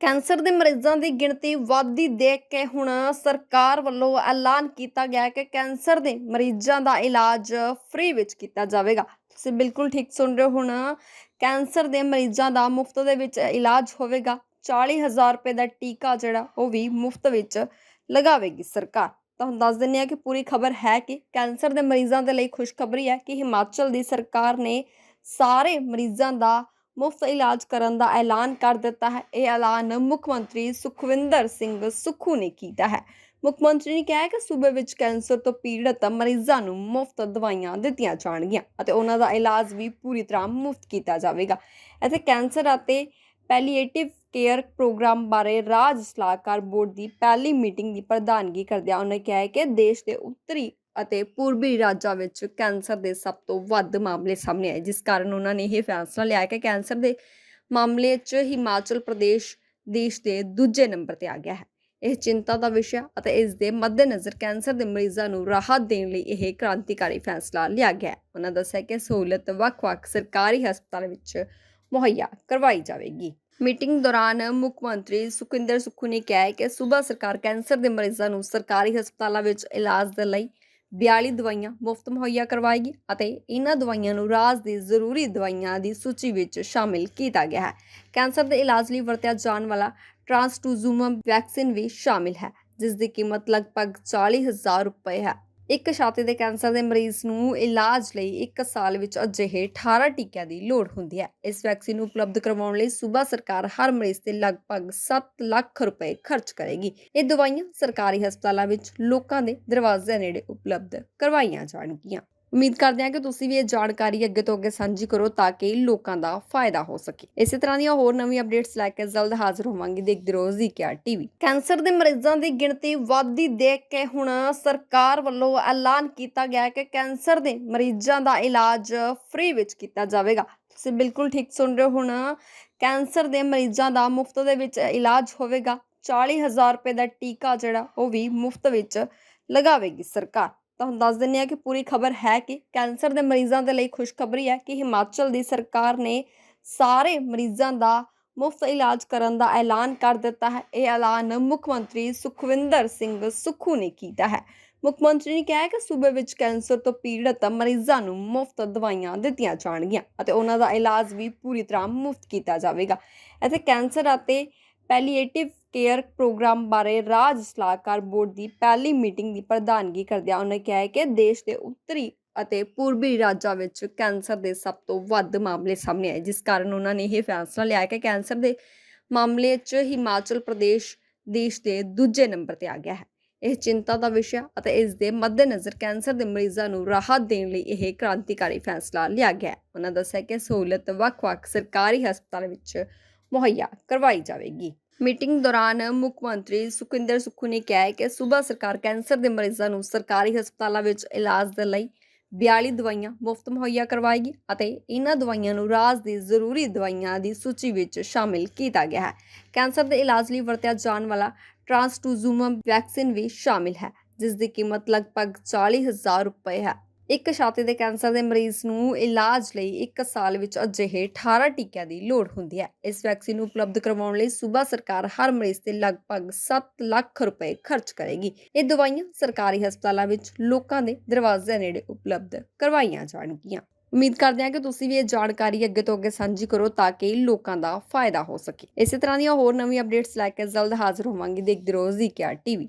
Cancer ਦੇ ਮਰੀਜ਼ਾਂ ਦੀ ਗਿਣਤੀ ਵੱਧਦੀ ਦੇਖ ਕੇ ਹੁਣ ਸਰਕਾਰ ਵੱਲੋਂ ਐਲਾਨ ਕੀਤਾ ਗਿਆ ਹੈ ਕਿ ਕੈਂਸਰ ਦੇ ਮਰੀਜ਼ਾਂ ਦਾ ਇਲਾਜ ਫ੍ਰੀ ਵਿੱਚ ਕੀਤਾ ਜਾਵੇਗਾ। ਤੁਸੀਂ ਬਿਲਕੁਲ ਠੀਕ ਸੁਣ ਰਹੇ ਹੋ ਹੁਣ, ਕੈਂਸਰ ਦੇ ਮਰੀਜ਼ਾਂ ਦਾ ਮੁਫਤ ਦੇ ਵਿੱਚ ਇਲਾਜ ਹੋਵੇਗਾ। 40000 ਰੁਪਏ ਦਾ ਟੀਕਾ ਜਿਹੜਾ, ਉਹ ਵੀ ਮੁਫਤ ਵਿੱਚ ਲਗਾਵੇਗੀ ਸਰਕਾਰ। ਤੁਹਾਨੂੰ ਦੱਸ ਦਿੰਦੇ ਹਾਂ ਕਿ ਪੂਰੀ ਖਬਰ ਹੈ ਕਿ ਕੈਂਸਰ ਦੇ ਮਰੀਜ਼ਾਂ ਦੇ ਲਈ ਖੁਸ਼ਖਬਰੀ ਹੈ ਕਿ ਹਿਮਾਚਲ ਦੀ ਸਰਕਾਰ ਨੇ ਸਾਰੇ ਮਰੀਜ਼ਾਂ ਦਾ ਮੁਫਤ ਇਲਾਜ ਕਰਨ ਦਾ ਐਲਾਨ ਕਰ ਦਿੱਤਾ ਹੈ। ਇਹ ਐਲਾਨ ਮੁੱਖ ਮੰਤਰੀ ਸੁਖਵਿੰਦਰ ਸਿੰਘ ਸੁੱਖੂ ਨੇ ਕੀਤਾ ਹੈ। ਮੁੱਖ ਮੰਤਰੀ ਨੇ ਕਿਹਾ ਕਿ ਸੂਬੇ ਵਿੱਚ ਕੈਂਸਰ ਤੋਂ ਪੀੜਤ ਮਰੀਜ਼ਾਂ ਨੂੰ ਮੁਫਤ ਦਵਾਈਆਂ ਦਿੱਤੀਆਂ ਜਾਣਗੀਆਂ ਅਤੇ ਉਹਨਾਂ ਦਾ ਇਲਾਜ ਵੀ ਪੂਰੀ ਤਰ੍ਹਾਂ ਮੁਫਤ ਕੀਤਾ ਜਾਵੇਗਾ। ਇੱਥੇ ਕੈਂਸਰ ਅਤੇ ਪੈਲੀਏਟਿਵ ਕੇਅਰ ਪ੍ਰੋਗਰਾਮ ਬਾਰੇ ਰਾਜ ਸਲਾਹਕਾਰ ਬੋਰਡ ਦੀ ਪਹਿਲੀ ਮੀਟਿੰਗ ਦੀ ਪ੍ਰਧਾਨਗੀ ਕਰਦਿਆਂ ਉਹਨੇ ਕਿਹਾ ਕਿ ਦੇਸ਼ ਦੇ ਉੱਤਰੀ ਅਤੇ ਪੂਰਬੀ ਰਾਜਾਂ ਵਿੱਚ ਕੈਂਸਰ ਦੇ ਸਭ ਤੋਂ ਵੱਧ ਮਾਮਲੇ ਸਾਹਮਣੇ ਆਏ, ਜਿਸ ਕਾਰਨ ਉਹਨਾਂ ਨੇ ਇਹ ਫੈਸਲਾ ਲਿਆ ਕਿ ਕੈਂਸਰ ਦੇ ਮਾਮਲੇ 'ਚ ਹਿਮਾਚਲ ਪ੍ਰਦੇਸ਼ ਦੇਸ਼ ਦੇ ਦੂਜੇ ਨੰਬਰ ਤੇ ਆ ਗਿਆ ਹੈ। ਇਹ ਚਿੰਤਾ ਦਾ ਵਿਸ਼ਾ ਅਤੇ ਇਸ ਦੇ ਮੱਦੇਨਜ਼ਰ ਕੈਂਸਰ ਦੇ ਮਰੀਜ਼ਾਂ ਨੂੰ ਰਾਹਤ ਦੇਣ ਲਈ ਇਹ ਕ੍ਰਾਂਤੀਕਾਰੀ ਫੈਸਲਾ ਲਿਆ ਗਿਆ ਉਹਨਾਂ ਦੱਸਿਆ ਕਿ ਸਹੂਲਤ ਵੱਖ-ਵੱਖ ਸਰਕਾਰੀ ਹਸਪਤਾਲਾਂ ਵਿੱਚ ਮੁਹੱਈਆ ਕਰਵਾਈ ਜਾਵੇਗੀ। ਮੀਟਿੰਗ ਦੌਰਾਨ ਮੁੱਖ ਮੰਤਰੀ ਸੁਖਿੰਦਰ ਸੁੱਖੂ ਨੇ ਕਿਹਾ ਕਿ ਸੂਬਾ ਸਰਕਾਰ ਕੈਂਸਰ ਦੇ ਮਰੀਜ਼ਾਂ ਨੂੰ ਸਰਕਾਰੀ ਹਸਪਤਾਲਾਂ ਵਿੱਚ ਇਲਾਜ ਦੇ ਲਈ 42 ਦਵਾਈਆਂ ਮੁਫਤ ਮੁਹੱਈਆ ਕਰਵਾਏਗੀ ਅਤੇ ਇਹਨਾਂ ਦਵਾਈਆਂ ਨੂੰ ਰਾਜ ਦੀ ਜ਼ਰੂਰੀ ਦਵਾਈਆਂ ਦੀ ਸੂਚੀ ਵਿੱਚ ਸ਼ਾਮਿਲ ਕੀਤਾ ਗਿਆ ਹੈ। ਕੈਂਸਰ ਦੇ ਇਲਾਜ ਲਈ ਵਰਤਿਆ ਜਾਣ ਵਾਲਾ ਟ੍ਰਾਂਸਟੂਜ਼ੂਮਬ ਵੈਕਸੀਨ ਵੀ ਸ਼ਾਮਿਲ ਹੈ, ਜਿਸ ਦੀ ਕੀਮਤ ਲਗਭਗ 40000 ਰੁਪਏ ਹੈ। ਇੱਕ ਛਾਤੀ ਦੇ ਕੈਂਸਰ ਦੇ ਮਰੀਜ਼ ਨੂੰ ਇਲਾਜ ਲਈ 1 ਸਾਲ ਵਿੱਚ ਅਜਿਹੇ 18 ਟੀਕਿਆਂ ਦੀ ਲੋੜ ਹੁੰਦੀ ਹੈ। ਇਸ ਵੈਕਸੀਨ ਨੂੰ ਉਪਲਬਧ ਕਰਵਾਉਣ ਲਈ ਸੂਬਾ ਸਰਕਾਰ ਹਰ ਮਰੀਜ਼ ਤੇ ਲਗਭਗ 7 ਲੱਖ ਰੁਪਏ ਖਰਚ ਕਰੇਗੀ। ਇਹ ਦਵਾਈਆਂ ਸਰਕਾਰੀ ਹਸਪਤਾਲਾਂ ਵਿੱਚ ਲੋਕਾਂ ਦੇ ਦਰਵਾਜ਼ੇ ਨੇੜੇ ਉਪਲਬਧ ਕਰਵਾਈਆਂ ਜਾਣਗੀਆਂ। ਉਮੀਦ ਕਰਦੇ ਹਾਂ ਕਿ ਤੁਸੀਂ ਵੀ ਇਹ ਜਾਣਕਾਰੀ ਅੱਗੇ ਤੋਂ ਅੱਗੇ ਸਾਂਝੀ ਕਰੋ ਤਾਂ ਕਿ ਲੋਕਾਂ ਦਾ ਫਾਇਦਾ ਹੋ ਸਕੇ। ਇਸੇ ਤਰ੍ਹਾਂ ਦੀਆਂ ਹੋਰ ਨਵੀਂ ਅਪਡੇਟਸ ਲੈ ਕੇ ਜਲਦ ਹਾਜ਼ਰ ਹੋਵਾਂਗੇ ਦੇਖਦੇ ਰਹੋ ਜ਼ੀਕਿਆ ਟੀਵੀ ਕੈਂਸਰ ਦੇ ਮਰੀਜ਼ਾਂ ਦੀ ਗਿਣਤੀ ਵੱਧਦੀ ਦੇਖ ਕੇ ਹੁਣ ਸਰਕਾਰ ਵੱਲੋਂ ਐਲਾਨ ਕੀਤਾ ਗਿਆ ਹੈ ਕਿ ਕੈਂਸਰ ਦੇ ਮਰੀਜ਼ਾਂ ਦਾ ਇਲਾਜ ਫ੍ਰੀ ਵਿੱਚ ਕੀਤਾ ਜਾਵੇਗਾ। ਤੁਸੀਂ ਬਿਲਕੁਲ ਠੀਕ ਸੁਣ ਰਹੇ ਹੋ, ਹੁਣ ਕੈਂਸਰ ਦੇ ਮਰੀਜ਼ਾਂ ਦਾ ਮੁਫਤ ਦੇ ਵਿੱਚ ਇਲਾਜ ਹੋਵੇਗਾ। 40000 ਰੁਪਏ ਦਾ ਟੀਕਾ ਜਿਹੜਾ ਉਹ ਵੀ ਮੁਫਤ ਵਿੱਚ ਲਗਾਵੇਗੀ ਸਰਕਾਰ। ਤੁਹਾਨੂੰ ਦੱਸ ਦਿੰਦੇ ਹਾਂ ਕਿ ਪੂਰੀ ਖਬਰ ਹੈ ਕਿ ਕੈਂਸਰ ਦੇ ਮਰੀਜ਼ਾਂ ਦੇ ਲਈ ਖੁਸ਼ਖਬਰੀ ਹੈ ਕਿ ਹਿਮਾਚਲ ਦੀ ਸਰਕਾਰ ਨੇ ਸਾਰੇ ਮਰੀਜ਼ਾਂ ਦਾ ਮੁਫਤ ਇਲਾਜ ਕਰਨ ਦਾ ਐਲਾਨ ਕਰ ਦਿੱਤਾ ਹੈ। ਇਹ ਐਲਾਨ ਮੁੱਖ ਮੰਤਰੀ ਸੁਖਵਿੰਦਰ ਸਿੰਘ ਸੁੱਖੂ ਨੇ ਕੀਤਾ ਹੈ। ਮੁੱਖ ਮੰਤਰੀ ਨੇ ਕਿਹਾ ਕਿ ਸੂਬੇ ਵਿੱਚ ਕੈਂਸਰ ਤੋਂ ਪੀੜਤ ਮਰੀਜ਼ਾਂ ਨੂੰ ਮੁਫਤ ਦਵਾਈਆਂ ਦਿੱਤੀਆਂ ਜਾਣਗੀਆਂ ਅਤੇ ਉਹਨਾਂ ਦਾ ਇਲਾਜ ਵੀ ਪੂਰੀ ਤਰ੍ਹਾਂ ਮੁਫਤ ਕੀਤਾ ਜਾਵੇਗਾ। ਅਤੇ ਕੈਂਸਰ ਅਤੇ ਪੈਲੀਏਟਿਵ ਕੇਅਰ ਪ੍ਰੋਗਰਾਮ ਬਾਰੇ ਰਾਜ ਸਲਾਹਕਾਰ ਬੋਰਡ ਦੀ ਪਹਿਲੀ ਮੀਟਿੰਗ ਦੀ ਪ੍ਰਧਾਨਗੀ ਕਰਦਿਆਂ ਉਹਨੇ ਕਿਹਾ ਹੈ ਕਿ ਦੇਸ਼ ਦੇ ਉੱਤਰੀ ਅਤੇ ਪੂਰਬੀ ਰਾਜਾਂ ਵਿੱਚ ਕੈਂਸਰ ਦੇ ਸਭ ਤੋਂ ਵੱਧ ਮਾਮਲੇ ਸਾਹਮਣੇ ਆਏ, ਜਿਸ ਕਾਰਨ ਉਹਨਾਂ ਨੇ ਇਹ ਫੈਸਲਾ ਲਿਆ ਕਿ ਕੈਂਸਰ ਦੇ ਮਾਮਲੇ 'ਚ ਹਿਮਾਚਲ ਪ੍ਰਦੇਸ਼ ਦੇਸ਼ ਦੇ ਦੂਜੇ ਨੰਬਰ ਤੇ ਆ ਗਿਆ ਹੈ। ਇਹ ਚਿੰਤਾ ਦਾ ਵਿਸ਼ਾ ਅਤੇ ਇਸ ਦੇ ਮੱਦੇਨਜ਼ਰ ਕੈਂਸਰ ਦੇ ਮਰੀਜ਼ਾਂ ਨੂੰ ਰਾਹਤ ਦੇਣ ਲਈ ਇਹ ਕ੍ਰਾਂਤੀਕਾਰੀ ਫੈਸਲਾ ਲਿਆ ਗਿਆ ਹੈ। ਉਹਨਾਂ ਦੱਸਿਆ ਕਿ ਸਹੂਲਤ ਵੱਖ-ਵੱਖ ਸਰਕਾਰੀ ਹਸਪਤਾਲਾਂ ਵਿੱਚ ਮੁਹੱਈਆ ਕਰਵਾਈ ਜਾਵੇਗੀ। ਮੀਟਿੰਗ ਦੌਰਾਨ ਮੁੱਖ ਮੰਤਰੀ ਸੁਖਿੰਦਰ ਸੁੱਖੂ ਨੇ ਕਿਹਾ ਕਿ ਸੂਬਾ ਸਰਕਾਰ ਕੈਂਸਰ ਦੇ ਮਰੀਜ਼ਾਂ ਨੂੰ ਸਰਕਾਰੀ ਹਸਪਤਾਲਾਂ ਵਿੱਚ ਇਲਾਜ ਦੇ ਲਈ 42 ਦਵਾਈਆਂ ਮੁਫਤ ਮੁਹੱਈਆ ਕਰਵਾਏਗੀ ਅਤੇ ਇਹਨਾਂ ਦਵਾਈਆਂ ਨੂੰ ਰਾਜ ਦੀ ਜ਼ਰੂਰੀ ਦਵਾਈਆਂ ਦੀ ਸੂਚੀ ਵਿੱਚ ਸ਼ਾਮਿਲ ਕੀਤਾ ਗਿਆ ਹੈ। ਕੈਂਸਰ ਦੇ ਇਲਾਜ ਲਈ ਵਰਤਿਆ ਜਾਣ ਵਾਲਾ ਟ੍ਰਾਂਸਟੂਜ਼ੂਮਬ ਵੈਕਸੀਨ ਵੀ ਸ਼ਾਮਿਲ ਹੈ, ਜਿਸ ਦੀ ਕੀਮਤ ਲਗਭਗ 40000 ਰੁਪਏ ਹੈ। ਇੱਕ ਛਾਤੀ ਦੇ ਕੈਂਸਰ ਦੇ ਮਰੀਜ਼ ਨੂੰ ਇਲਾਜ ਲਈ 1 ਸਾਲ ਵਿੱਚ ਅਜਿਹੇ 18 ਟੀਕਿਆਂ ਦੀ ਲੋੜ ਹੁੰਦੀ ਹੈ। ਇਸ ਵੈਕਸੀਨ ਨੂੰ ਉਪਲਬਧ ਕਰਵਾਉਣ ਲਈ ਸੂਬਾ ਸਰਕਾਰ ਹਰ ਮਰੀਜ਼ ਤੇ ਲਗਭਗ 7 ਲੱਖ ਰੁਪਏ ਖਰਚ ਕਰੇਗੀ। ਇਹ ਦਵਾਈਆਂ ਸਰਕਾਰੀ ਹਸਪਤਾਲਾਂ ਵਿੱਚ ਲੋਕਾਂ ਦੇ ਦਰਵਾਜ਼ੇ ਨੇੜੇ ਉਪਲਬਧ ਕਰਵਾਈਆਂ ਜਾਣਗੀਆਂ। ਉਮੀਦ ਕਰਦੇ ਹਾਂ ਕਿ ਤੁਸੀਂ ਵੀ ਇਹ ਜਾਣਕਾਰੀ ਅੱਗੇ ਤੋਂ ਅੱਗੇ ਸਾਂਝੀ ਕਰੋ ਤਾਂ ਕਿ ਲੋਕਾਂ ਦਾ ਫਾਇਦਾ ਹੋ ਸਕੇ। ਇਸੇ ਤਰ੍ਹਾਂ ਦੀਆਂ ਹੋਰ ਨਵੀਂ ਅਪਡੇਟਸ ਲੈ ਕੇ ਜਲਦ ਹਾਜ਼ਰ ਹੋਵਾਂਗੇ। ਦੇਖਦੇ ਰਹੋ ਜ਼ੀਕਿਆ ਟੀਵੀ।